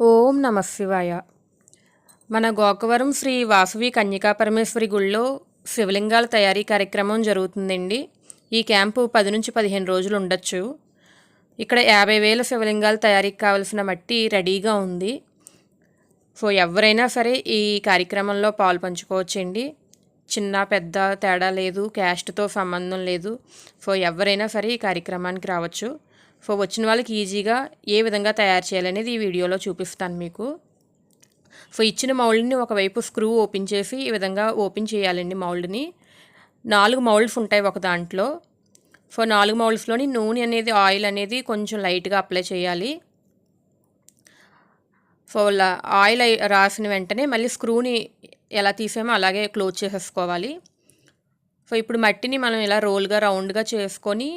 ఓం నమ శివాయ. మన గోకవరం శ్రీ వాసవి కన్యకా పరమేశ్వరి గుళ్ళో శివలింగాల తయారీ కార్యక్రమం జరుగుతుందండి. ఈ క్యాంపు పది నుంచి పదిహేను రోజులు ఉండొచ్చు. ఇక్కడ యాభై వేల శివలింగాల తయారీకి కావలసిన మట్టి రెడీగా ఉంది. సో ఎవరైనా సరే ఈ కార్యక్రమంలో పాలు పంచుకోవచ్చండి. చిన్న పెద్ద తేడా లేదు క్యాస్ట్తో సంబంధం లేదు. సో ఎవరైనా సరే ఈ కార్యక్రమానికి రావచ్చు. సో వచ్చిన వాళ్ళకి ఈజీగా ఏ విధంగా తయారు చేయాలనేది ఈ వీడియోలో చూపిస్తాను మీకు. సో ఇచ్చిన మౌల్డ్ని ఒకవైపు స్క్రూ ఓపెన్ చేసి ఈ విధంగా ఓపెన్ చేయాలండి మౌల్డ్ని. నాలుగు మౌల్డ్స్ ఉంటాయి ఒక దాంట్లో. సో నాలుగు మౌల్డ్స్లోని నూనె అనేది ఆయిల్ అనేది కొంచెం లైట్గా అప్లై చేయాలి. సో ఆయిల్ రాసిన వెంటనే మళ్ళీ స్క్రూని ఎలా తీసామో అలాగే క్లోజ్ చేసేసుకోవాలి. సో ఇప్పుడు మట్టిని మనం ఇలా రోల్గా రౌండ్గా చేసుకొని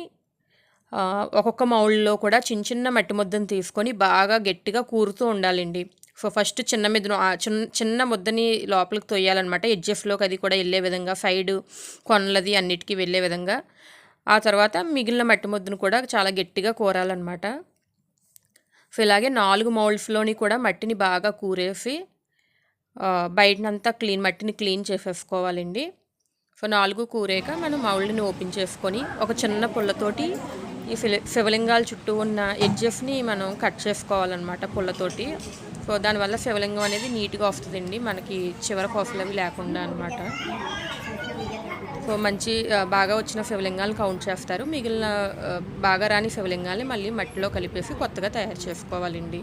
ఒక్కొక్క మౌల్డ్లో కూడా చిన్న చిన్న మట్టి ముద్దను తీసుకొని బాగా గట్టిగా కూరుతూ ఉండాలండి. సో ఫస్ట్ చిన్న మిద్దను చిన్న చిన్న ముద్దని లోపలికి తొయ్యాలన్నమాట. ఎడ్జెస్లోకి అది కూడా వెళ్ళే విధంగా సైడ్ కొనలది అన్నిటికీ వెళ్ళే విధంగా. ఆ తర్వాత మిగిలిన మట్టి ముద్దను కూడా చాలా గట్టిగా కూరాలన్నమాట. సో ఇలాగే నాలుగు మౌల్డ్స్లోని కూడా మట్టిని బాగా కూరేసి బయటనంతా క్లీన్ మట్టిని క్లీన్ చేసేసుకోవాలండి. సో నాలుగు కూరేక మనం మౌల్డ్ని ఓపెన్ చేసుకొని ఒక చిన్న పుల్లతోటి ఈ శివలింగాల చుట్టూ ఉన్న ఎడ్జెస్ని మనం కట్ చేసుకోవాలన్నమాట పుల్లతోటి. సో దానివల్ల శివలింగం అనేది నీట్గా వస్తుందండి. మనకి చివరి కోసలు అవి లేకుండా అనమాట సో మంచి బాగా వచ్చిన శివలింగాలను కౌంట్ చేస్తారు. మిగిలిన బాగా రాని శివలింగాల్ని మళ్ళీ మట్టిలో కలిపేసి కొత్తగా తయారు చేసుకోవాలండి.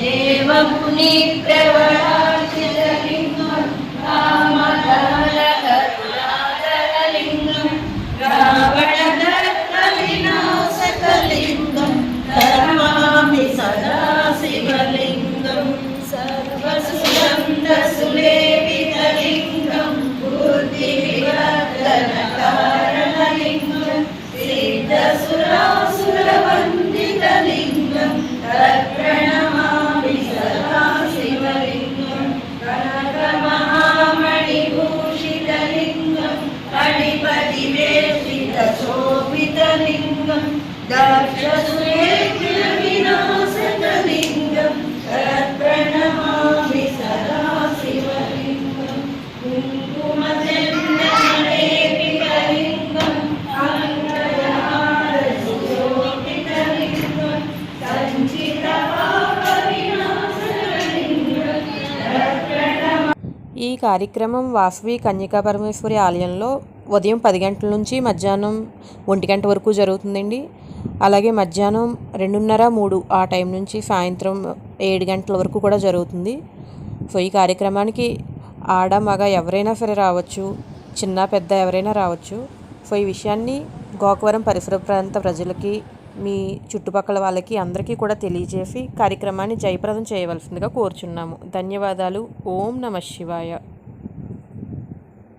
దేవముని వేషిత శోభితలింగం దక్షసురేజ్ఞ వినాశకలింగం ఈ కార్యక్రమం వాసవి కన్యకా పరమేశ్వరి ఆలయంలో ఉదయం పది గంటల నుంచి మధ్యాహ్నం ఒంటి గంట వరకు జరుగుతుందండి. అలాగే మధ్యాహ్నం రెండున్నర మూడు ఆ టైం నుంచి సాయంత్రం ఏడు గంటల వరకు కూడా జరుగుతుంది. సో ఈ కార్యక్రమానికి ఆడ మగ ఎవరైనా సరే రావచ్చు చిన్న పెద్ద ఎవరైనా రావచ్చు. సో ఈ విషయాన్ని గోకవరం పరిసర ప్రాంత ప్రజలకి మీ చుట్టుపక్కల వాళ్ళకి అందరికీ కూడా తెలియజేసి కార్యక్రమాన్ని జయప్రదం చేయవలసిందిగా కోరుచున్నాము. ధన్యవాదాలు. ఓం నమ శివాయ.